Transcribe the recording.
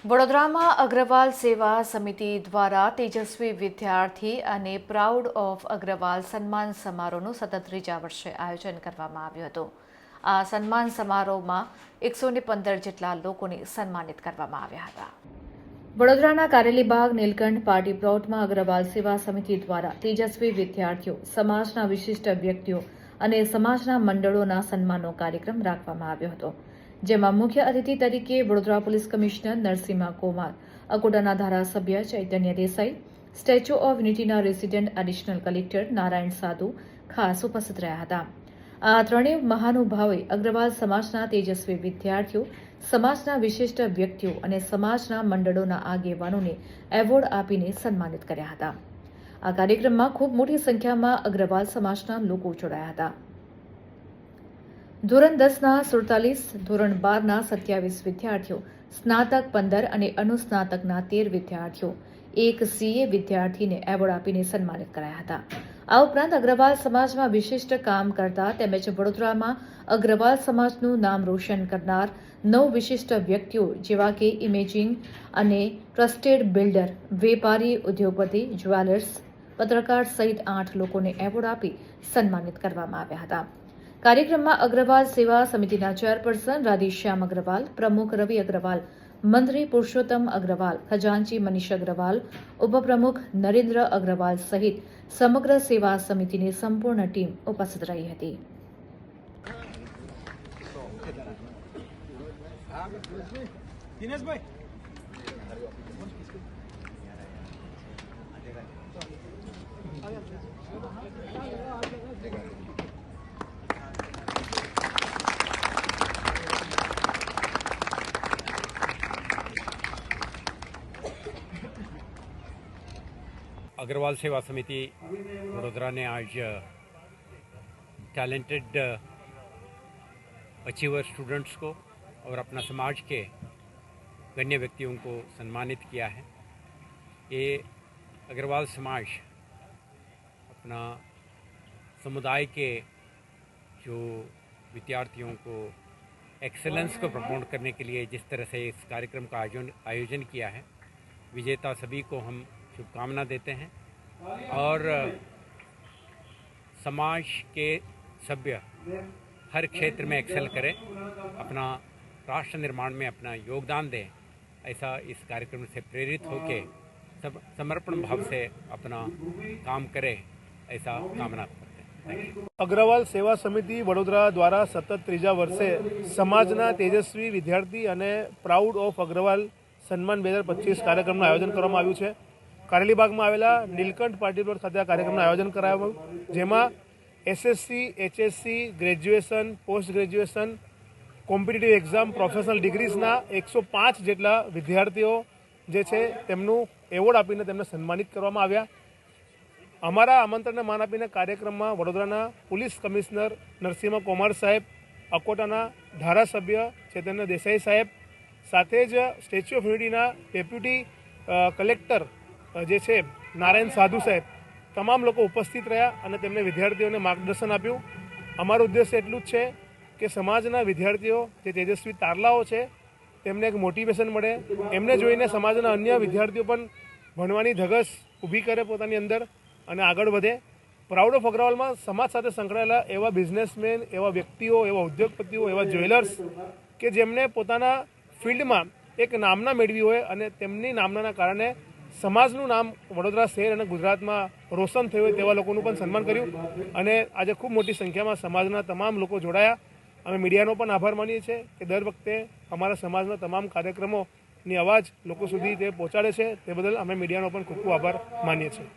વડોદરામાં અગ્રવાલ સેવા સમિતિ દ્વારા તેજસ્વી વિદ્યાર્થી અને પ્રાઉડ ઓફ અગ્રવાલ સન્માન સમારોહનું સતત ત્રીજા વર્ષે આયોજન કરવામાં આવ્યું હતું. આ સન્માન સમારોહમાં એકસો ને પંદર જેટલા લોકોને સન્માનિત કરવામાં આવ્યા હતા. વડોદરાના કારેલીબાગ નીલકંઠ પાર્ટી પ્લોટમાં અગ્રવાલ સેવા સમિતિ દ્વારા તેજસ્વી વિદ્યાર્થીઓ, સમાજના વિશિષ્ટ વ્યક્તિઓ અને સમાજના મંડળોના સન્માનનો કાર્યક્રમ રાખવામાં આવ્યો હતો. જેમાં મુખ્ય અતિથિ તરીકે વડોદરા પોલીસ કમિશનર નરસિંહા કુમાર, અકોટાના ધારાસભ્ય ચૈતન્ય દેસાઈ, સ્ટેચ્યુ ઓફ યુનિટીના resident additional collector Narayan Sadhu ખાસ ઉપસ્થિત રહ્યા હતા. આ ત્રણેય મહાનુભાવોએ અગ્રવાલ સમાજના તેજસ્વી વિદ્યાર્થીઓ, સમાજના વિશિષ્ટ વ્યક્તિઓ અને સમાજના મંડળોના આગેવાનોને એવોર્ડ આપીને સન્માનિત કર્યા હતા. આ કાર્યક્રમમાં ખૂબ મોટી સંખ્યામાં અગ્રવાલ સમાજના લોકો જોડાયા હતા. ધોરણ દસના સુડતાલીસ, ધોરણ બારના સત્યાવીસ વિદ્યાર્થીઓ, સ્નાતક પંદર અને અનુસ્નાતકના તેર વિદ્યાર્થીઓ. એક સીએ વિદ્યાર્થીને એવોર્ડ આપીને સન્માનિત કરાયા હતા. આ ઉપરાંત અગ્રવાલ સમાજમાં વિશિષ્ટ કામ કરતા તેમજ વડોદરામાં અગ્રવાલ સમાજનું નામ રોશન કરનાર નવ વિશિષ્ટ વ્યક્તિઓ જેવા કે ઇમેજિંગ અને ટ્રસ્ટેડ બિલ્ડર, વેપારી, ઉદ્યોગપતિ, જ્વેલર્સ, પત્રકાર સહિત આઠ લોકોને એવોર્ડ આપી સન્માનિત કરવામાં આવ્યા હતા. કાર્યક્રમમાં અગ્રવાલ સેવા સમિતિના ચેરપર્સન રાધેશ્યામ અગ્રવાલ, પ્રમુખ રવિ અગ્રવાલ, મંત્રી પુરુષોત્તમ અગ્રવાલ, ખજાનચી મનીષ અગ્રવાલ, ઉપપ્રમુખ નરેન્દ્ર અગ્રવાલ સહિત સમગ્ર સેવા સમિતિની સંપૂર્ણ ટીમ ઉપસ્થિત રહી હતી. દિનેશભાઈ अग्रवाल सेवा समिति वडोदरा ने आज टैलेंटेड अचीवर स्टूडेंट्स को और अपना समाज के गण्य व्यक्तियों को सम्मानित किया है। ये अग्रवाल समाज अपना समुदाय के जो विद्यार्थियों को एक्सेलेंस को प्रमोट करने के लिए जिस तरह से इस कार्यक्रम का आयोजन आयोजन किया है, विजेता सभी को हम शुभकामना देते हैं और समाज के सभ्य हर क्षेत्र में एक्सेल करें अपना राष्ट्र निर्माण में अपना योगदान दें ऐसा इस कार्यक्रम से प्रेरित होकर सब समर्पण भाव से अपना काम करें ऐसा कामना करते हैं थैंक यू અગ્રવાલ સેવા સમિતિ વડોદરા દ્વારા સતત ત્રીજા વર્ષે સમાજના તેજસ્વી વિદ્યાર્થી અને પ્રાઉડ ઓફ અગ્રવાલ સન્માન બે હજાર પચીસ કાર્યક્રમનું આયોજન કરવામાં આવ્યું છે કારેલીબાગમાં આવેલા નીલકંઠ પાર્ટી પ્લોટ ખાતે આ કાર્યક્રમનું આયોજન કરાયું. જેમાં SSC HSC graduation post graduation competitive exam professional ડિગ્રીઝના એકસો પાંચ જેટલા વિદ્યાર્થીઓ જે છે તેમનું એવોર્ડ આપીને તેમને સન્માનિત કરવામાં આવ્યા. અમારા આમંત્રણને માન આપીને કાર્યક્રમમાં વડોદરાના પોલીસ કમિશનર નરસિંહ કુમાર સાહેબ, અકોટાના ધારાસભ્ય ચેતન્ય દેસાઈ સાહેબ, સાથે જ સ્ટેચ્યુ ઓફ યુનિટીના ડેપ્યુટી કલેક્ટર જે છે, નારાયણ સાધુ સાહેબ, તમામ લોકો ઉપસ્થિત રહ્યા અને તેમણે વિદ્યાર્થીઓને માર્ગદર્શન આપ્યું. અમારું ઉદ્દેશ્ય એટલું જ છે કે સમાજના વિદ્યાર્થીઓ, જે તેજસ્વી તારલાઓ છે, તેમને એક મોટિવેશન મળે. એમને જોઈને સમાજના અન્ય વિદ્યાર્થીઓ પણ ભણવાની ધગસ ઊભી કરે પોતાની અંદર અને આગળ વધે. પ્રાઉડ ઓફ અગ્રવાલમાં સમાજ સાથે સંકળાયેલા એવા બિઝનેસમેન એવા વ્યક્તિઓ, એવા ઉદ્યોગપતિઓ, એવા જ્વેલર્સ કે જેમને પોતાના ફિલ્ડમાં એક નામના મેળવી હોય અને તેમની નામનાના કારણે સમાજનું નામ વડોદરા શહેર અને ગુજરાતમાં રોશન થયું હોય તેવા લોકોનું પણ સન્માન કર્યું. અને આજે ખૂબ મોટી સંખ્યામાં સમાજના તમામ લોકો જોડાયા. અમે મીડિયાનો પણ આભાર માનીએ છીએ કે દર વખતે અમારા સમાજના તમામ કાર્યક્રમોની અવાજ લોકો સુધી તે પહોંચાડે છે. તે બદલ અમે મીડિયાનો પણ ખૂબ ખૂબ આભાર માનીએ છીએ.